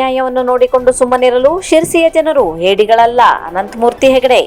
ಅನ್ಯಾಯವನ್ನು ನೋಡಿಕೊಂಡು ಸುಮ್ಮನಿರಲು ಶಿರ್ಸಿಯ ಜನರು ಹೇಡಿಗಳಲ್ಲ ಅನಂತಮೂರ್ತಿ ಹೆಗಡೆ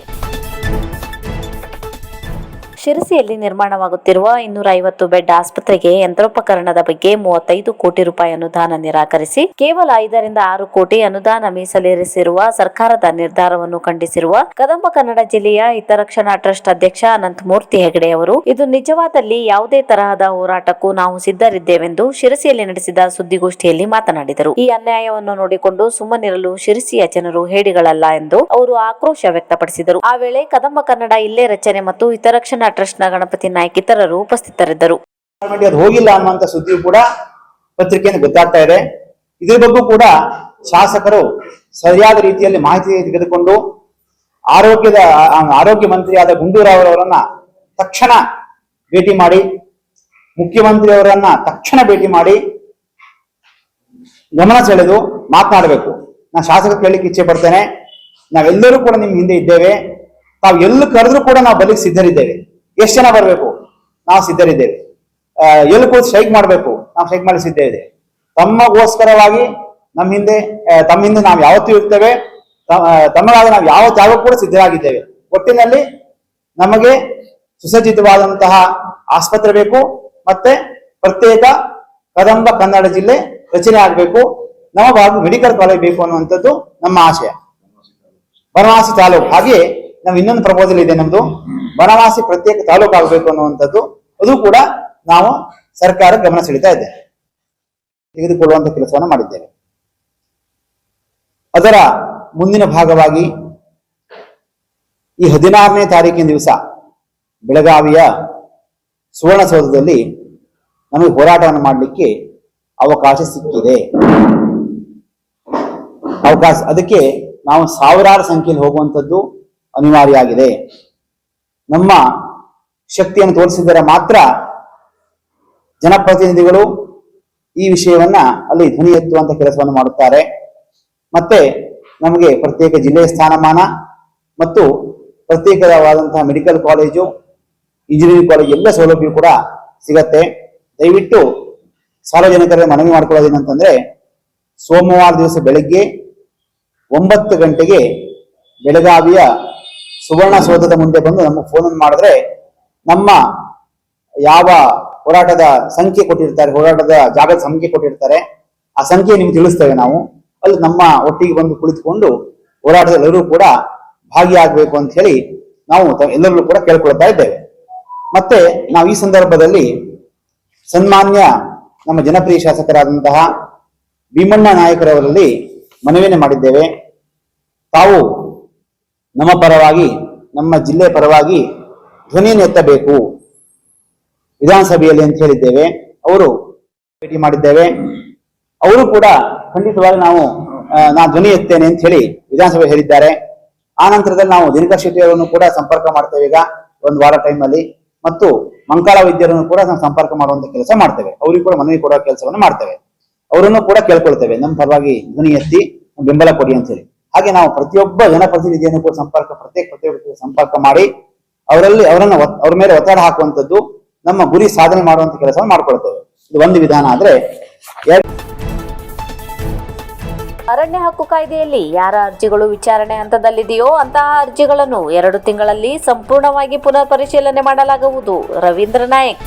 ಶಿರಸಿಯಲ್ಲಿ ನಿರ್ಮಾಣವಾಗುತ್ತಿರುವ ಇನ್ನೂರ ಐವತ್ತು ಬೆಡ್ ಆಸ್ಪತ್ರೆಗೆ ಯಂತ್ರೋಪಕರಣದ ಬಗ್ಗೆ ಮೂವತ್ತೈದು ಕೋಟಿ ರೂಪಾಯಿ ಅನುದಾನ ನಿರಾಕರಿಸಿ ಕೇವಲ ಐದರಿಂದ ಆರು ಕೋಟಿ ಅನುದಾನ ಮೀಸಲಿರಿಸಿರುವ ಸರ್ಕಾರದ ನಿರ್ಧಾರವನ್ನು ಖಂಡಿಸಿರುವ ಕದಂಬ ಕನ್ನಡ ಜಿಲ್ಲೆಯ ಹಿತರಕ್ಷಣಾ ಟ್ರಸ್ಟ್ ಅಧ್ಯಕ್ಷ ಅನಂತಮೂರ್ತಿ ಹೆಗಡೆ ಅವರು, ಇದು ನಿಜವಾದಲ್ಲಿ ಯಾವುದೇ ತರಹದ ಹೋರಾಟಕ್ಕೂ ನಾವು ಸಿದ್ಧರಿದ್ದೇವೆಂದು ಶಿರಸಿಯಲ್ಲಿ ನಡೆಸಿದ ಸುದ್ದಿಗೋಷ್ಠಿಯಲ್ಲಿ ಮಾತನಾಡಿದರು. ಈ ಅನ್ಯಾಯವನ್ನು ನೋಡಿಕೊಂಡು ಸುಮ್ಮನಿರಲು ಶಿರಸಿಯ ಜನರು ಹೇಡಿಗಳಲ್ಲ ಎಂದು ಅವರು ಆಕ್ರೋಶ ವ್ಯಕ್ತಪಡಿಸಿದರು. ಆ ವೇಳೆ ಕದಂಬ ಕನ್ನಡ ಇಲ್ಲೇ ರಚನೆ ಮತ್ತು ಹಿತರಕ್ಷಣಾ ಟ್ರಸ್ಟ್ನ ಗಣಪತಿ ನಾಯ್ಕ ಇತರರು ಉಪಸ್ಥಿತರಿದ್ದರು. ಹೋಗಿಲ್ಲ ಅನ್ನುವಂತ ಸುದ್ದಿಯು ಕೂಡ ಪತ್ರಿಕೆಯನ್ನು ಗೊತ್ತಾಗ್ತಾ ಇದೆ. ಇದ್ರ ಬಗ್ಗೆ ಕೂಡ ಶಾಸಕರು ಸರಿಯಾದ ರೀತಿಯಲ್ಲಿ ಮಾಹಿತಿ ತೆಗೆದುಕೊಂಡು ಆರೋಗ್ಯದ ಆರೋಗ್ಯ ಮಂತ್ರಿಯಾದ ಗುಂಡೂರಾವ್ ಅವರನ್ನ ತಕ್ಷಣ ಭೇಟಿ ಮಾಡಿ, ಮುಖ್ಯಮಂತ್ರಿ ಅವರನ್ನ ತಕ್ಷಣ ಭೇಟಿ ಮಾಡಿ ಗಮನ ಸೆಳೆದು ಮಾತನಾಡಬೇಕು. ನಾನು ಶಾಸಕರು ಕೇಳಲಿಕ್ಕೆ ಇಚ್ಛೆ ಪಡ್ತೇನೆ. ನಾವೆಲ್ಲರೂ ಕೂಡ ನಿಮ್ಮ ಹಿಂದೆ ಇದ್ದೇವೆ. ತಾವು ಎಲ್ಲೂ ಕರೆದ್ರೂ ಕೂಡ ನಾವು ಬಲಿಗೆ ಸಿದ್ಧರಿದ್ದೇವೆ. ಎಷ್ಟು ಜನ ಬರಬೇಕು? ನಾವು ಸಿದ್ಧರಿದ್ದೇವೆ. ಎಲ್ಲಿ ಕೂತು ಸ್ಟ್ರೈಕ್ ಮಾಡಬೇಕು? ನಾವು ಸ್ಟ್ರೈಕ್ ಮಾಡಿ ಸಿದ್ಧ ಇದೆ ತಮ್ಮಗೋಸ್ಕರವಾಗಿ ನಮ್ಮ ಹಿಂದೆ ತಮ್ಮ ಹಿಂದೆ ನಾವು ಯಾವತ್ತೂ ಇರ್ತೇವೆ. ತಮ್ಮಗಾಗಿ ನಾವು ಯಾವ ತ್ಯಾಗ ಕೂಡ ಸಿದ್ಧರಾಗಿದ್ದೇವೆ. ಒಟ್ಟಿನಲ್ಲಿ ನಮಗೆ ಸುಸಜ್ಜಿತವಾದಂತಹ ಆಸ್ಪತ್ರೆ ಬೇಕು, ಮತ್ತೆ ಪ್ರತ್ಯೇಕ ಕದಂಬ ಕನ್ನಡ ಜಿಲ್ಲೆ ರಚನೆ ಆಗಬೇಕು. ನಮ್ಮ ಭಾಗ ಮೆಡಿಕಲ್ ಕಾಲೇಜ್ ಬೇಕು ಅನ್ನುವಂಥದ್ದು ನಮ್ಮ ಆಶಯ. ಬನವಾಸಿ ತಾಲೂಕು. ಹಾಗೆ ನಾವು ಇನ್ನೊಂದು ಪ್ರಪೋಸಲ್ ಇದೆ ನಮ್ದು. ಬನವಾಸಿ ಪ್ರತ್ಯೇಕ ತಾಲೂಕು ಆಗಬೇಕು ಅನ್ನುವಂಥದ್ದು, ಅದು ಕೂಡ ನಾವು ಸರ್ಕಾರ ಗಮನ ಸೆಳೀತಾ ಇದೆ. ತೆಗೆದುಕೊಳ್ಳುವಂತ ಕೆಲಸವನ್ನು ಮಾಡಿದ್ದೇವೆ. ಅದರ ಮುಂದಿನ ಭಾಗವಾಗಿ ಈ ಹದಿನಾರನೇ ತಾರೀಕಿನ ದಿವಸ ಬೆಳಗಾವಿಯ ಸುವರ್ಣಸೌಧದಲ್ಲಿ ನಮಗೆ ಹೋರಾಟವನ್ನು ಮಾಡಲಿಕ್ಕೆ ಅವಕಾಶ ಸಿಕ್ಕಿದೆ. ಅವಕಾಶ, ಅದಕ್ಕೆ ನಾವು ಸಾವಿರಾರು ಸಂಖ್ಯೆಯಲ್ಲಿ ಹೋಗುವಂಥದ್ದು ಅನಿವಾರ್ಯ ಆಗಿದೆ. ನಮ್ಮ ಶಕ್ತಿಯನ್ನು ತೋರಿಸಿದರೆ ಮಾತ್ರ ಜನಪ್ರತಿನಿಧಿಗಳು ಈ ವಿಷಯವನ್ನ ಅಲ್ಲಿ ಧ್ವನಿ ಎತ್ತುವಂತ ಕೆಲಸವನ್ನು ಮಾಡುತ್ತಾರೆ. ಮತ್ತೆ ನಮಗೆ ಪ್ರತ್ಯೇಕ ಜಿಲ್ಲೆಯ ಸ್ಥಾನಮಾನ ಮತ್ತು ಪ್ರತ್ಯೇಕವಾದಂತಹ ಮೆಡಿಕಲ್ ಕಾಲೇಜು, ಇಂಜಿನಿಯರಿಂಗ್ ಕಾಲೇಜ್ ಎಲ್ಲ ಸೌಲಭ್ಯ ಕೂಡ ಸಿಗತ್ತೆ. ದಯವಿಟ್ಟು ಸಾರ್ವಜನಿಕರಿಗೆ ಮನವಿ ಮಾಡ್ಕೊಳ್ಳೋದೇನಂತಂದ್ರೆ ಸೋಮವಾರ ದಿವಸ ಬೆಳಗ್ಗೆ ಒಂಬತ್ತು ಗಂಟೆಗೆ ಬೆಳಗಾವಿಯ ಸುವರ್ಣಸೌಧದ ಮುಂದೆ ಬಂದು ನಮಗೆ ಫೋನ್ ಮಾಡಿದ್ರೆ ನಮ್ಮ ಯಾವ ಹೋರಾಟದ ಸಂಖ್ಯೆ ಕೊಟ್ಟಿರ್ತಾರೆ, ಹೋರಾಟದ ಜಾಗದ ಸಂಖ್ಯೆ ಕೊಟ್ಟಿರ್ತಾರೆ, ಆ ಸಂಖ್ಯೆ ನಿಮ್ಗೆ ತಿಳಿಸ್ತೇವೆ ನಾವು. ಅಲ್ಲಿ ನಮ್ಮ ಒಟ್ಟಿಗೆ ಬಂದು ಕುಳಿತುಕೊಂಡು ಹೋರಾಟದ ಎಲ್ಲರೂ ಕೂಡ ಭಾಗಿಯಾಗಬೇಕು ಅಂತ ಹೇಳಿ ನಾವು ಎಲ್ಲರಲ್ಲೂ ಕೂಡ ಕೇಳ್ಕೊಳ್ತಾ ಇದ್ದೇವೆ. ಮತ್ತೆ ನಾವು ಈ ಸಂದರ್ಭದಲ್ಲಿ ಸನ್ಮಾನ್ಯ ನಮ್ಮ ಜನಪ್ರಿಯ ಶಾಸಕರಾದಂತಹ ಭೀಮಣ್ಣ ನಾಯಕರವರಲ್ಲಿ ಮನವಿಯನ್ನು ಮಾಡಿದ್ದೇವೆ. ತಾವು ನಮ್ಮ ಪರವಾಗಿ, ನಮ್ಮ ಜಿಲ್ಲೆ ಪರವಾಗಿ ಧ್ವನಿಯನ್ನು ಎತ್ತಬೇಕು ವಿಧಾನಸಭೆಯಲ್ಲಿ ಅಂತ ಹೇಳಿದ್ದೇವೆ, ಅವರು ಭೇಟಿ ಮಾಡಿದ್ದೇವೆ. ಅವರು ಕೂಡ ಖಂಡಿತವಾಗಿ ನಾವು ನಾ ಧ್ವನಿ ಎತ್ತೇನೆ ಅಂತ ಹೇಳಿ ವಿಧಾನಸಭೆ ಹೇಳಿದ್ದಾರೆ. ಆ ನಂತರದಲ್ಲಿ ನಾವು ದಿನಕರ್ ಶೆಟ್ಟಿ ಅವರನ್ನು ಕೂಡ ಸಂಪರ್ಕ ಮಾಡ್ತೇವೆ ಈಗ, ಒಂದು ವಾರ ಟೈಮ್ ಅಲ್ಲಿ ಮತ್ತು ಮಂಕಾಳ ವೈದ್ಯರನ್ನು ಕೂಡ ನಾವು ಸಂಪರ್ಕ ಮಾಡುವಂತ ಕೆಲಸ ಮಾಡ್ತೇವೆ. ಅವರಿಗೂ ಕೂಡ ಮನವಿ ಕೊಡುವ ಕೆಲಸವನ್ನು ಮಾಡ್ತೇವೆ. ಅವರನ್ನು ಕೂಡ ಕೇಳ್ಕೊಳ್ತೇವೆ. ನಮ್ಮ ಪರವಾಗಿ ಧ್ವನಿ ಎತ್ತಿ ಬೆಂಬಲ ಕೊಡಿ ಅಂತ ಹೇಳಿ. ಹಾಗೆ ನಾವು ಪ್ರತಿಯೊಬ್ಬ ಜನಪ್ರತಿನಿಧಿಯನ್ನು ಕೂಡ ಸಂಪರ್ಕ, ಪ್ರತ್ಯೇಕ ಪ್ರತಿಯೊಬ್ಬರಿಗೆ ಸಂಪರ್ಕ ಮಾಡಿ ಅವರಲ್ಲಿ ಅವರನ್ನು ಅವ್ರ ಮೇಲೆ ಒತ್ತಡ ಹಾಕುವಂಥದ್ದು ನಮ್ಮ ಗುರಿ ಸಾಧನೆ ಮಾಡುವಂತ ಕೆಲಸ ಮಾಡ್ಕೊಳ್ತೇವೆ. ಇದು ಒಂದು ವಿಧಾನ ಆದ್ರೆ ಅರಣ್ಯ ಹಕ್ಕು ಕಾಯ್ದೆಯಲ್ಲಿ ಯಾರ ಅರ್ಜಿಗಳು ವಿಚಾರಣೆ ಹಂತದಲ್ಲಿದೆಯೋ ಅಂತಹ ಅರ್ಜಿಗಳನ್ನು ಎರಡು ತಿಂಗಳಲ್ಲಿ ಸಂಪೂರ್ಣವಾಗಿ ಪುನರ್ ಪರಿಶೀಲನೆ ಮಾಡಲಾಗುವುದು. ರವೀಂದ್ರ ನಾಯಕ್.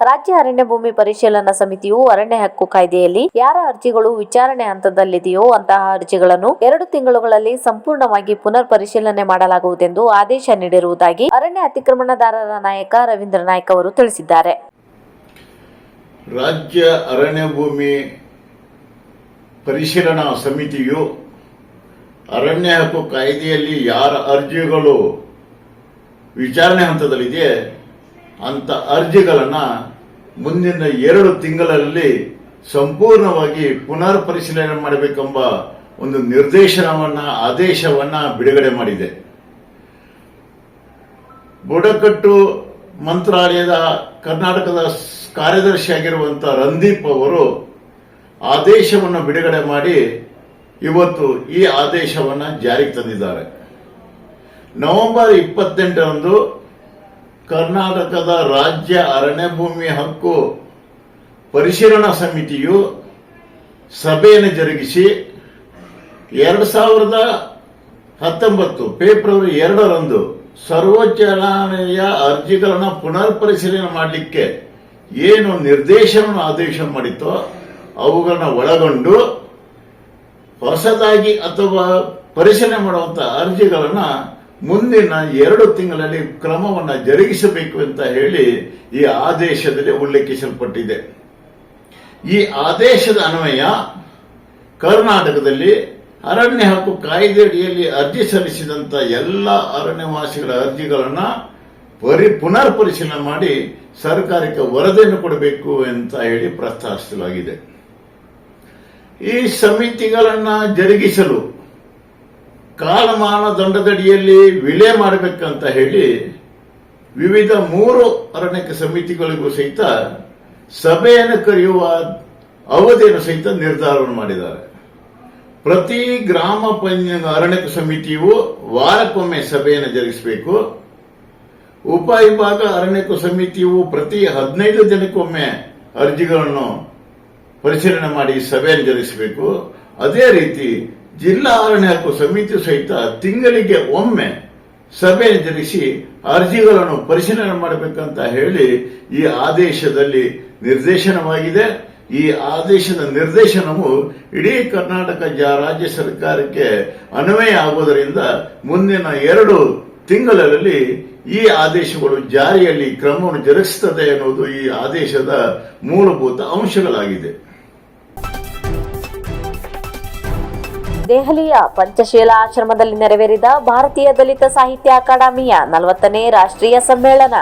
ರಾಜ್ಯ ಅರಣ್ಯ ಭೂಮಿ ಪರಿಶೀಲನಾ ಸಮಿತಿಯು ಅರಣ್ಯ ಹಕ್ಕು ಕಾಯ್ದೆಯಲ್ಲಿ ಯಾರ ಅರ್ಜಿಗಳು ವಿಚಾರಣೆ ಹಂತದಲ್ಲಿದೆಯೋ ಅಂತಹ ಅರ್ಜಿಗಳನ್ನು ಎರಡು ತಿಂಗಳುಗಳಲ್ಲಿ ಸಂಪೂರ್ಣವಾಗಿ ಪುನರ್ ಪರಿಶೀಲನೆ ಮಾಡಲಾಗುವುದೆಂದು ಆದೇಶ ನೀಡಿರುವುದಾಗಿ ಅರಣ್ಯ ಅತಿಕ್ರಮಣದಾರರ ನಾಯಕ ರವೀಂದ್ರ ನಾಯ್ಕ ಅವರು ತಿಳಿಸಿದ್ದಾರೆ. ರಾಜ್ಯ ಅರಣ್ಯ ಭೂಮಿ ಪರಿಶೀಲನಾ ಸಮಿತಿಯು ಅರಣ್ಯ ಹಕ್ಕು ಕಾಯ್ದೆಯಲ್ಲಿ ಯಾರ ಅರ್ಜಿಗಳು ವಿಚಾರಣೆ ಹಂತದಲ್ಲಿದೆ ಅಂತ ಅರ್ಜಿಗಳನ್ನು ಮುಂದಿನ ಎರಡು ತಿಂಗಳಲ್ಲಿ ಸಂಪೂರ್ಣವಾಗಿ ಪುನರ್ ಪರಿಶೀಲನೆ ಮಾಡಬೇಕೆಂಬ ಒಂದು ನಿರ್ದೇಶನವನ್ನ, ಆದೇಶವನ್ನ ಬಿಡುಗಡೆ ಮಾಡಿದೆ. ಬುಡಕಟ್ಟು ಮಂತ್ರಾಲಯದ ಕರ್ನಾಟಕದ ಕಾರ್ಯದರ್ಶಿಯಾಗಿರುವಂಥ ರಂದೀಪ್ ಅವರು ಆದೇಶವನ್ನು ಬಿಡುಗಡೆ ಮಾಡಿ ಇವತ್ತು ಈ ಆದೇಶವನ್ನು ಜಾರಿಗೆ ತಂದಿದ್ದಾರೆ. ನವೆಂಬರ್ ಇಪ್ಪತ್ತೆಂಟರಂದು ಕರ್ನಾಟಕದ ರಾಜ್ಯ ಅರಣ್ಯ ಭೂಮಿ ಹಕ್ಕು ಪರಿಶೀಲನಾ ಸಮಿತಿಯು ಸಭೆಯನ್ನು ಜರುಗಿಸಿ ಎರಡು ಸಾವಿರದ ಹತ್ತೊಂಬತ್ತು ಫೆಬ್ರವರಿ ಎರಡರಂದು ಸರ್ವೋಚ್ಚ ನ್ಯಾಯಾಲಯ ಅರ್ಜಿಗಳನ್ನು ಪುನರ್ ಪರಿಶೀಲನೆ ಮಾಡಲಿಕ್ಕೆ ಏನು ನಿರ್ದೇಶನ ಆದೇಶ ಮಾಡಿತೋ ಅವುಗಳನ್ನು ಒಳಗೊಂಡು ಹೊಸದಾಗಿ ಅಥವಾ ಪರಿಶೀಲನೆ ಮಾಡುವಂತಹ ಅರ್ಜಿಗಳನ್ನ ಮುಂದಿನ ಎರಡು ತಿಂಗಳಲ್ಲಿ ಕ್ರಮವನ್ನು ಜರುಗಿಸಬೇಕು ಅಂತ ಹೇಳಿ ಈ ಆದೇಶದಲ್ಲಿ ಉಲ್ಲೇಖಿಸಲ್ಪಟ್ಟಿದೆ. ಈ ಆದೇಶದ ಅನ್ವಯ ಕರ್ನಾಟಕದಲ್ಲಿ ಅರಣ್ಯ ಹಕ್ಕು ಕಾಯ್ದೆಯಡಿಯಲ್ಲಿ ಅರ್ಜಿ ಸಲ್ಲಿಸಿದಂತ ಎಲ್ಲ ಅರಣ್ಯವಾಸಿಗಳ ಅರ್ಜಿಗಳನ್ನ ಪರಿ ಪುನರ್ ಪರಿಶೀಲನೆ ಮಾಡಿ ಸರ್ಕಾರಕ್ಕೆ ವರದಿಯನ್ನು ಕೊಡಬೇಕು ಅಂತ ಹೇಳಿ ಪ್ರಸ್ತಾಪಿಸಲಾಗಿದೆ. ಈ ಸಮಿತಿಗಳನ್ನ ಜರುಗಿಸಲು ಕಾಲಮಾನ ದಂಡದಡಿಯಲ್ಲಿ ವಿಲೆ ಮಾಡಬೇಕಂತ ಹೇಳಿ ವಿವಿಧ ಮೂರು ಅರಣ್ಯ ಸಮಿತಿಗಳಿಗೂ ಸಹಿತ ಸಭೆಯನ್ನು ಕರೆಯುವ ಅವಧಿಯನ್ನು ಸಹಿತ ನಿರ್ಧಾರವನ್ನು ಮಾಡಿದ್ದಾರೆ. ಪ್ರತಿ ಗ್ರಾಮ ಪಂಚಾಯತ್ ಅರಣ್ಯ ಸಮಿತಿಯು ವಾರಕ್ಕೊಮ್ಮೆ ಸಭೆಯನ್ನು ಜರುಗಿಸಬೇಕು. ಉಪವಿಭಾಗ ಅರಣ್ಯ ಸಮಿತಿಯು ಪ್ರತಿ ಹದಿನೈದು ದಿನಕ್ಕೊಮ್ಮೆ ಅರ್ಜಿಗಳನ್ನು ಪರಿಶೀಲನೆ ಮಾಡಿ ಸಭೆಯನ್ನು ಜರುಗಿಸಬೇಕು. ಅದೇ ರೀತಿ ಜಿಲ್ಲಾ ಅರಣ್ಯ ಹಕ್ಕು ಸಮಿತಿ ಸಹಿತ ತಿಂಗಳಿಗೆ ಒಮ್ಮೆ ಸಭೆ ಜರುಗಿಸಿ ಅರ್ಜಿಗಳನ್ನು ಪರಿಶೀಲನೆ ಮಾಡಬೇಕಂತ ಹೇಳಿ ಈ ಆದೇಶದಲ್ಲಿ ನಿರ್ದೇಶನವಾಗಿದೆ. ಈ ಆದೇಶದ ನಿರ್ದೇಶನವು ಇಡೀ ಕರ್ನಾಟಕ ರಾಜ್ಯ ಸರ್ಕಾರಕ್ಕೆ ಅನ್ವಯ ಆಗುವುದರಿಂದ ಮುಂದಿನ ಎರಡು ತಿಂಗಳಲ್ಲಿ ಈ ಆದೇಶಗಳು ಜಾರಿಯಲ್ಲಿ ಕ್ರಮವನ್ನು ಜರುಗಿಸುತ್ತದೆ ಎನ್ನುವುದು ಈ ಆದೇಶದ ಮೂಲಭೂತ ಅಂಶಗಳಾಗಿದೆ. ದೆಹಲಿಯ ಪಂಚಶೀಲ ಆಶ್ರಮದಲ್ಲಿ ನೆರವೇರಿದ ಭಾರತೀಯ ದಲಿತ ಸಾಹಿತ್ಯ ಅಕಾಡೆಮಿಯ ನಲವತ್ತನೇ ರಾಷ್ಟ್ರೀಯ ಸಮ್ಮೇಳನ.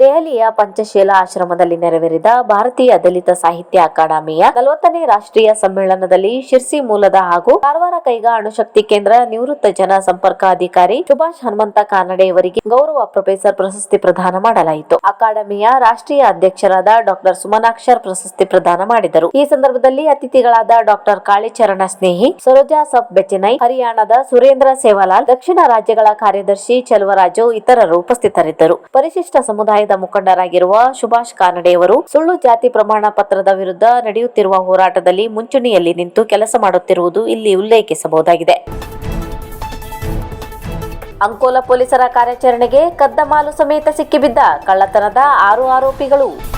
ದೆಹಲಿಯ ಪಂಚಶೀಲ ಆಶ್ರಮದಲ್ಲಿ ನೆರವೇರಿದ ಭಾರತೀಯ ದಲಿತ ಸಾಹಿತ್ಯ ಅಕಾಡೆಮಿಯ ನಲವತ್ತನೇ ರಾಷ್ಟ್ರೀಯ ಸಮ್ಮೇಳನದಲ್ಲಿ ಶಿರ್ಸಿ ಮೂಲದ ಹಾಗೂ ಕಾರವಾರ ಕೈಗಾ ಅಣುಶಕ್ತಿ ಕೇಂದ್ರ ನಿವೃತ್ತ ಜನ ಸಂಪರ್ಕ ಅಧಿಕಾರಿ ಸುಭಾಷ್ ಹನುಮಂತ ಕಾನಡೆ ಅವರಿಗೆ ಗೌರವ ಪ್ರೊಫೆಸರ್ ಪ್ರಶಸ್ತಿ ಪ್ರದಾನ ಮಾಡಲಾಯಿತು. ಅಕಾಡೆಮಿಯ ರಾಷ್ಟ್ರೀಯ ಅಧ್ಯಕ್ಷರಾದ ಡಾಕ್ಟರ್ ಸುಮನಾಕ್ಷರ್ ಪ್ರಶಸ್ತಿ ಪ್ರದಾನ ಮಾಡಿದರು. ಈ ಸಂದರ್ಭದಲ್ಲಿ ಅತಿಥಿಗಳಾದ ಡಾಕ್ಟರ್ ಕಾಳಿಚರಣ ಸ್ನೇಹಿ, ಸರೋಜಾ ಸಬ್ ಬೆಚ್ಚನೈ, ಹರಿಯಾಣದ ಸುರೇಂದ್ರ ಸೇವಾಲಾಲ್, ದಕ್ಷಿಣ ರಾಜ್ಯಗಳ ಕಾರ್ಯದರ್ಶಿ ಚೆಲುವರಾಜು ಇತರರು ಉಪಸ್ಥಿತರಿದ್ದರು. ಪರಿಶಿಷ್ಟ ಸಮುದಾಯದ ಮುಖಂಡರಾಗಿರುವ ಸುಭಾಷ್ ಕಾನಡೆಯವರು ಸುಳ್ಳು ಜಾತಿ ಪ್ರಮಾಣ ಪತ್ರದ ವಿರುದ್ಧ ನಡೆಯುತ್ತಿರುವ ಹೋರಾಟದಲ್ಲಿ ಮುಂಚೂಣಿಯಲ್ಲಿ ನಿಂತು ಕೆಲಸ ಮಾಡುತ್ತಿರುವುದು ಇಲ್ಲಿ ಉಲ್ಲೇಖಿಸಬಹುದಾಗಿದೆ. ಅಂಕೋಲಾ ಪೊಲೀಸರ ಕಾರ್ಯಾಚರಣೆಗೆ ಕದ್ದ ಮಾಲು ಸಮೇತ ಸಿಕ್ಕಿಬಿದ್ದ ಕಳ್ಳತನದ ಆರು ಆರೋಪಿಗಳು.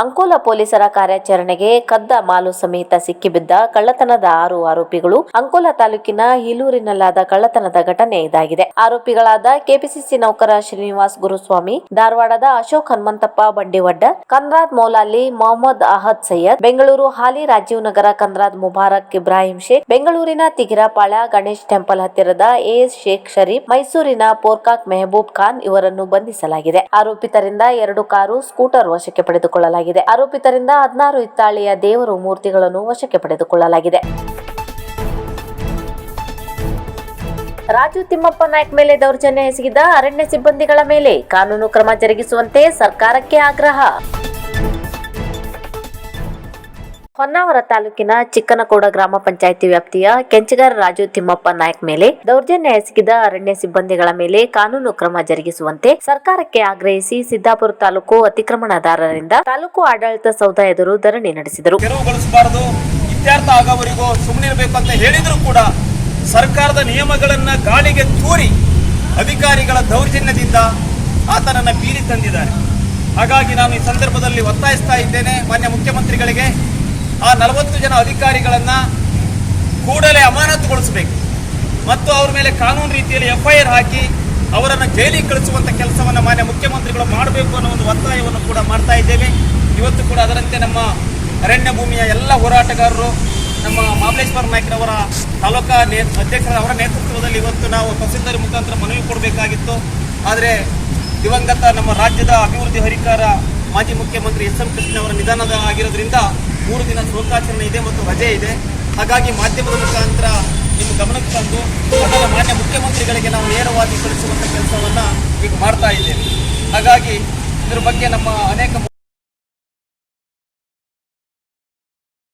ಅಂಕೋಲ ಪೊಲೀಸರ ಕಾರ್ಯಾಚರಣೆಗೆ ಕದ್ದ ಮಾಲು ಸಮೇತ ಸಿಕ್ಕಿಬಿದ್ದ ಕಳ್ಳತನದ ಆರು ಆರೋಪಿಗಳು ಅಂಕೋಲ ತಾಲೂಕಿನ ಹಿಲೂರಿನಲ್ಲಾದ ಕಳ್ಳತನದ ಘಟನೆ ಇದಾಗಿದೆ. ಆರೋಪಿಗಳಾದ ಕೆಪಿಸಿಸಿ ನೌಕರ ಶ್ರೀನಿವಾಸ್ ಗುರುಸ್ವಾಮಿ, ಧಾರವಾಡದ ಅಶೋಕ್ ಹನುಮಂತಪ್ಪ ಬಂಡಿವಡ್ಡ, ಕನ್ರಾದ್ ಮೌಲಾಲಿ ಮೊಹಮ್ಮದ್ ಅಹದ್ ಸೈಯದ್, ಬೆಂಗಳೂರು ಹಾಲಿ ರಾಜೀವ್ ನಗರ ಕನ್ರಾದ್ ಮುಬಾರಕ್ ಇಬ್ರಾಹಿಂ ಶೇಖ್, ಬೆಂಗಳೂರಿನ ತಿಗಿರಾಪಾಳ ಗಣೇಶ್ ಟೆಂಪಲ್ ಹತ್ತಿರದ ಎಎಸ್ ಶೇಖ್ ಶರೀಫ್, ಮೈಸೂರಿನ ಪೋರ್ಕಾಕ್ ಮೆಹಬೂಬ್ ಖಾನ್ ಇವರನ್ನು ಬಂಧಿಸಲಾಗಿದೆ. ಆರೋಪಿತರಿಂದ ಎರಡು ಕಾರು ಸ್ಕೂಟರ್ ವಶಕ್ಕೆ ಪಡೆದುಕೊಳ್ಳಲಾಗಿದೆ. ಆರೋಪಿತರಿಂದ ಹದಿನಾರು ಹಿತ್ತಾಳೆಯ ದೇವರು ಮೂರ್ತಿಗಳನ್ನು ವಶಕ್ಕೆ ಪಡೆದುಕೊಳ್ಳಲಾಗಿದೆ. ರಾಜು ತಿಮ್ಮಪ್ಪ ನಾಯ್ಕ್ ಮೇಲೆ ದೌರ್ಜನ್ಯ ಎಸಗಿದ ಅರಣ್ಯ ಸಿಬ್ಬಂದಿಗಳ ಮೇಲೆ ಕಾನೂನು ಕ್ರಮ ಜರುಗಿಸುವಂತೆ ಸರ್ಕಾರಕ್ಕೆ ಆಗ್ರಹ. ಹೊನ್ನಾವರ ತಾಲೂಕಿನ ಚಿಕ್ಕನಕೋಡ ಗ್ರಾಮ ಪಂಚಾಯಿತಿ ವ್ಯಾಪ್ತಿಯ ಕೆಂಚಗಾರ ರಾಜು ತಿಮ್ಮಪ್ಪ ನಾಯಕ್ ಮೇಲೆ ದೌರ್ಜನ್ಯ ಎಸಗಿದ ಅರಣ್ಯ ಸಿಬ್ಬಂದಿಗಳ ಮೇಲೆ ಕಾನೂನು ಕ್ರಮ ಜರುಗಿಸುವಂತೆ ಸರ್ಕಾರಕ್ಕೆ ಆಗ್ರಹಿಸಿ ಸಿದ್ದಾಪುರ ತಾಲೂಕು ಅತಿಕ್ರಮಣದಾರರಿಂದ ತಾಲೂಕು ಆಡಳಿತ ಸೌಧ ಎದುರು ಧರಣಿ ನಡೆಸಿದರು. ಆಗೋವರೆಗೂ ಸುಮ್ಮನಿರಬೇಕು ಅಂತ ಹೇಳಿದ್ರು ಕೂಡ ಸರ್ಕಾರದ ನಿಯಮಗಳನ್ನ ಗಾಳಿಗೆ ತೂರಿ ಅಧಿಕಾರಿಗಳ ದೌರ್ಜನ್ಯದಿಂದ ಆತನನ್ನ ಬೀರಿ ತಂದಿದ್ದಾರೆ. ಹಾಗಾಗಿ ನಾನು ಈ ಸಂದರ್ಭದಲ್ಲಿ ಒತ್ತಾಯಿಸ್ತಾ ಇದ್ದೇನೆ ಮಾನ್ಯ ಮುಖ್ಯಮಂತ್ರಿಗಳಿಗೆ. ಆ ನಲವತ್ತು ಜನ ಅಧಿಕಾರಿಗಳನ್ನ ಕೂಡಲೇ ಅಮಾನತುಗೊಳಿಸಬೇಕು. ಮತ್ತು ಅವ್ರ ಮೇಲೆ ಕಾನೂನು ರೀತಿಯಲ್ಲಿ ಎಫ್ಐಆರ್ ಹಾಕಿ ಅವರನ್ನು ಜೈಲಿಗೆ ಕಳಿಸುವಂತ ಕೆಲಸವನ್ನು ಮಾನ್ಯ ಮುಖ್ಯಮಂತ್ರಿಗಳು ಮಾಡಬೇಕು ಅನ್ನೋ ಒಂದು ಒತ್ತಾಯವನ್ನು ಕೂಡ ಮಾಡ್ತಾ ಇದ್ದೇವೆ. ಇವತ್ತು ಕೂಡ ಅದರಂತೆ ನಮ್ಮ ಅರಣ್ಯ ಭೂಮಿಯ ಎಲ್ಲ ಹೋರಾಟಗಾರರು, ನಮ್ಮ ಮಹಾಬಲೇಶ್ವರ ನಾಯ್ಕರವರ ತಾಲೂಕಾ ನೇ, ಅಧ್ಯಕ್ಷರ ಅವರ ನೇತೃತ್ವದಲ್ಲಿ ಇವತ್ತು ನಾವು ತಹಸೀಲ್ದಾರ್ ಮುಖಾಂತರ ಮನವಿ ಕೊಡಬೇಕಾಗಿತ್ತು. ಆದರೆ ದಿವಂಗತ ನಮ್ಮ ರಾಜ್ಯದ ಅಭಿವೃದ್ಧಿ ಹರಿಕಾರ ಮಾಜಿ ಮುಖ್ಯಮಂತ್ರಿ ಎಸ್ ಎಂ ಕೃಷ್ಣ ಅವರ ನಿಧನದ ಆಗಿರೋದ್ರಿಂದ ಮೂರು ದಿನ ಶೋಕಾಚರಣೆ ಇದೆ ಮತ್ತು ರಜೆ ಇದೆ. ಹಾಗಾಗಿ ಮಾಧ್ಯಮದ ಮುಖಾಂತರ ನಿಮ್ಮ ಗಮನಕ್ಕೆ ತಂದು ಅದರ ಮಾನ್ಯ ಮುಖ್ಯಮಂತ್ರಿಗಳಿಗೆ ನಾವು ನೇರವಾಗಿ ಕಳಿಸುವಂಥ ಕೆಲಸವನ್ನು ಈಗ ಮಾಡ್ತಾ ಇದ್ದೇವೆ. ಹಾಗಾಗಿ ಇದ್ರ ಬಗ್ಗೆ ನಮ್ಮ ಅನೇಕ